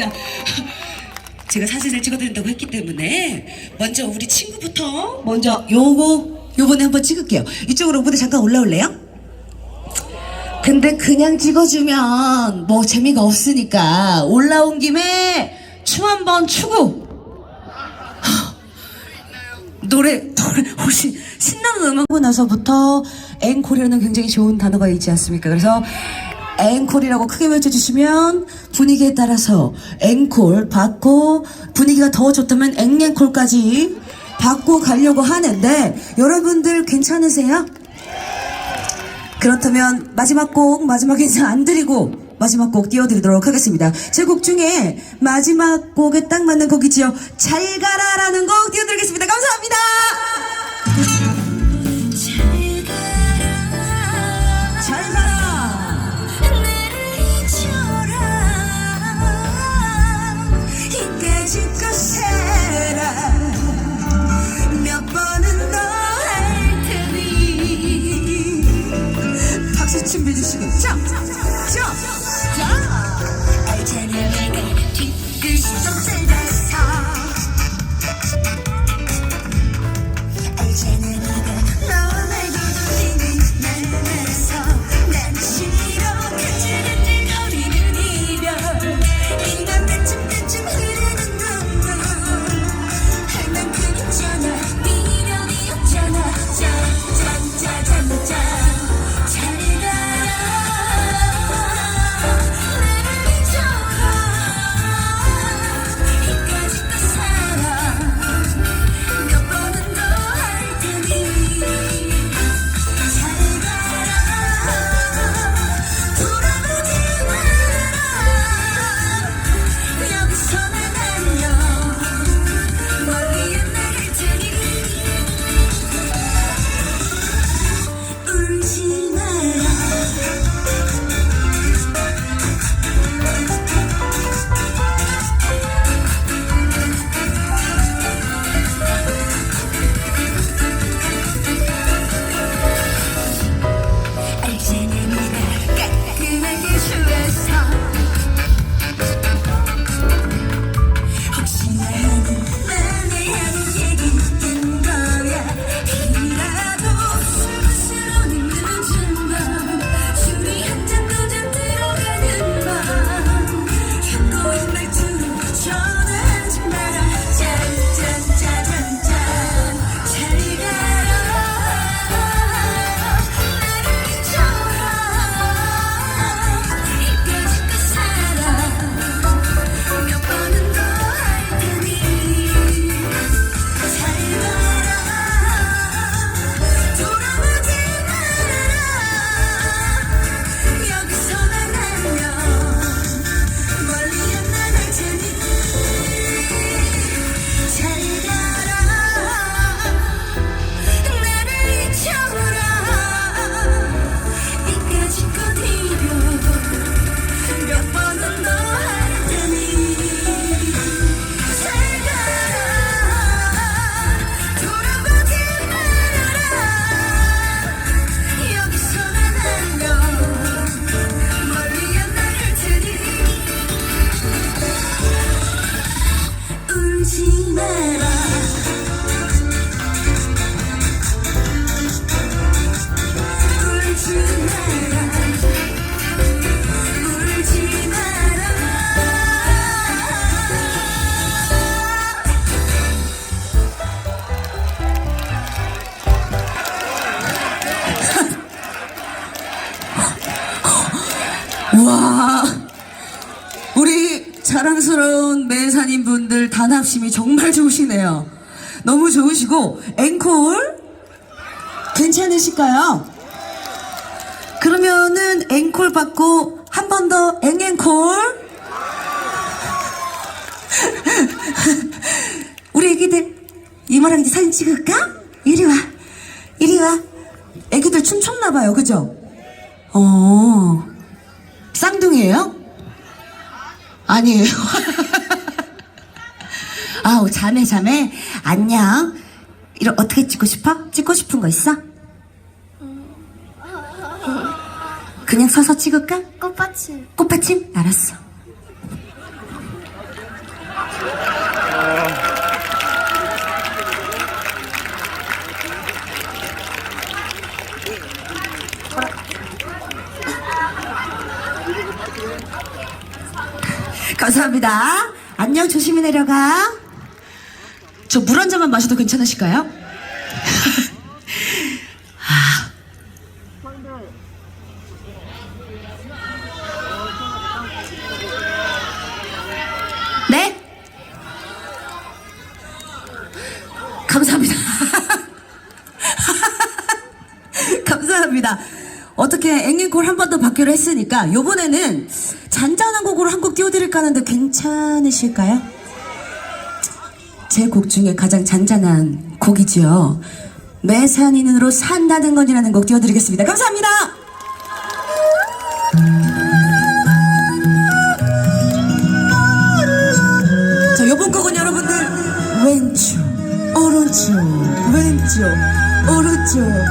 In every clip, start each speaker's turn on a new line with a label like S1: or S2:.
S1: 감사합니다. 제가 사진을 찍어드린다고 했기 때문에 먼저 우리 친구부터 먼저 요거 요번에 한번 찍을게요. 이쪽으로 무대 잠깐 올라올래요? 근데 그냥 찍어주면 뭐 재미가 없으니까 올라온 김에 춤 한번 추고 노래, 노래, 혹시 신나는 음악 하고 나서부터 앵콜이라는 굉장히 좋은 단어가 있지 않습니까? 그래서 앵콜이라고 크게 외쳐주시면 분위기에 따라서 앵콜 받고 분위기가 더 좋다면 앵앵콜까지 받고 가려고 하는데 여러분들 괜찮으세요? 그렇다면 마지막 곡 마지막 인사 안 드리고 마지막 곡 띄워드리도록 하겠습니다. 제 곡 중에 마지막 곡에 딱 맞는 곡이지요. 잘 가라라는 곡 띄워드리겠습니다. 감사합니다. 박수 준비해 주시고 자, 자, 자. 와, 자랑스러운 매사님 분들 단합심이 정말 좋으시네요. 너무 좋으시고, 앵콜? 괜찮으실까요? 그러면은 앵콜 받고 한 번 더 앵앵콜? 우리 애기들 이모랑 이제 사진 찍을까? 이리 와, 이리 와. 애기들 춤췄나봐요, 그죠? 어. 쌍둥이에요? 아니에요. 아우, 자매, 자매. 안녕. 이런, 어떻게 찍고 싶어? 찍고 싶은 거 있어? 그냥 서서 찍을까?
S2: 꽃받침
S1: 꽃받침? 알았어. 감사합니다. 안녕, 조심히 내려가. 저 물 한 잔만 마셔도 괜찮으실까요? 아. 네? 감사합니다. 감사합니다. 어떻게 앵앵콜 한 번 더 받기로 했으니까 요번에는 잔잔한 곡으로 한 곡 띄워드릴까 하는데 괜찮으실까요? 제 곡 중에 가장 잔잔한 곡이지요. 매산인으로 산다는 건이라는 곡 띄워드리겠습니다. 감사합니다. 자, 요번 곡은 여러분들 왼쪽, 오른쪽, 왼쪽, 오른쪽.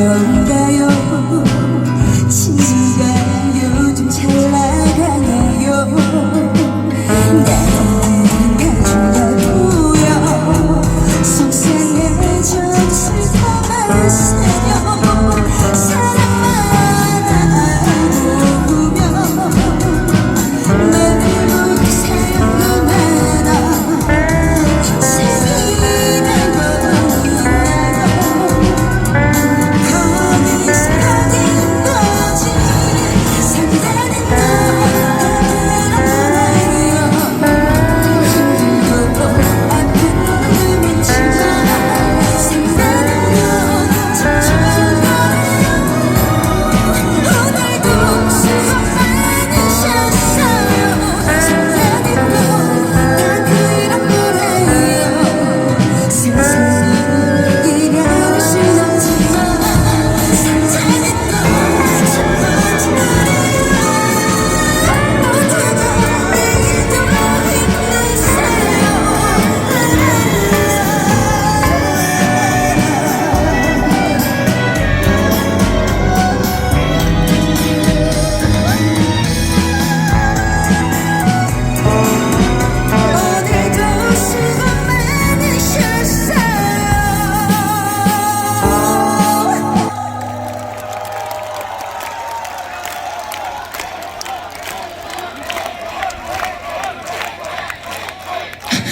S1: girl that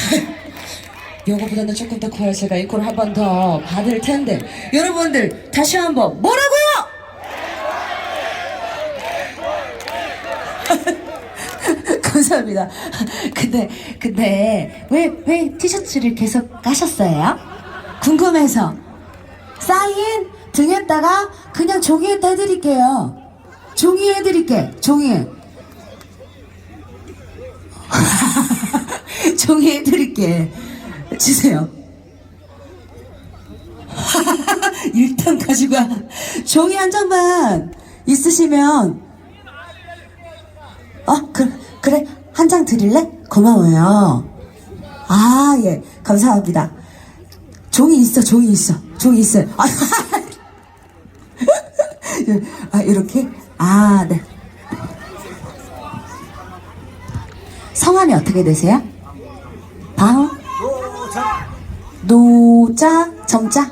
S1: 요거보다는 조금 더 커야 제가 이걸 한 번 더 받을 텐데 여러분들 다시 한번 뭐라고요? 감사합니다. 근데 근데 왜 왜 티셔츠를 계속 까셨어요? 궁금해서 사인 등에다가 그냥 종이에다 해드릴게요. 종이에 해드릴게. 종이에. 종이에 해드릴게. 주세요. 일단 가지고 와. 종이 한 장만 있으시면 어, 그, 그래. 한 장 드릴래? 고마워요. 아, 예. 감사합니다. 종이 있어, 종이 있어. 종이 있어요. 아, 아, 이렇게? 아, 네. 성함이 어떻게 되세요? 방? 노자, 정자?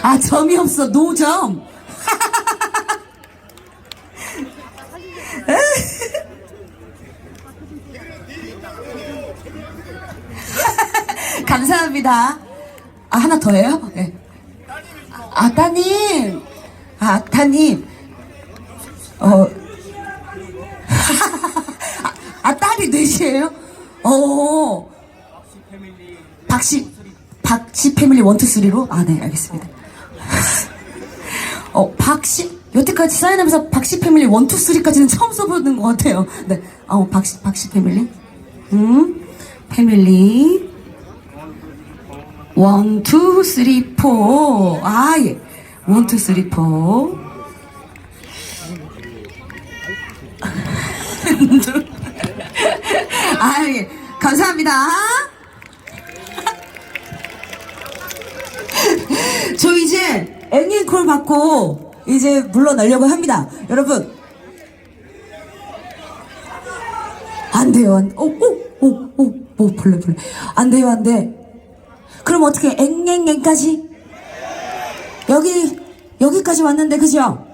S1: 아, 점이 없어. 노점. 감사합니다. 아, 하나 더 해요? 네. 아, 따님. 아, 따님. 어. 아, 아, 딸이 넷이에요? 어. 박씨, 박씨 패밀리 원투 쓰리로? 아, 네, 알겠습니다. 어, 박씨, 여태까지 사인하면서 박씨 패밀리 원투 쓰리까지는 처음 써보는 것 같아요. 네, 어, 박씨, 박씨 패밀리. 음, 패밀리. 원, 투, 쓰리, 포. 아, 예. 원, 투, 쓰리, 포. 아, 예. 감사합니다. 저 이제 앵앵콜 받고 이제 물러나려고 합니다. 여러분. 안 돼요. 안, 오, 오, 오, 오, 오, 벌레, 벌레. 안 돼요, 안 돼. 그럼 어떻게 앵앵앵까지? 여기, 여기까지 왔는데, 그죠?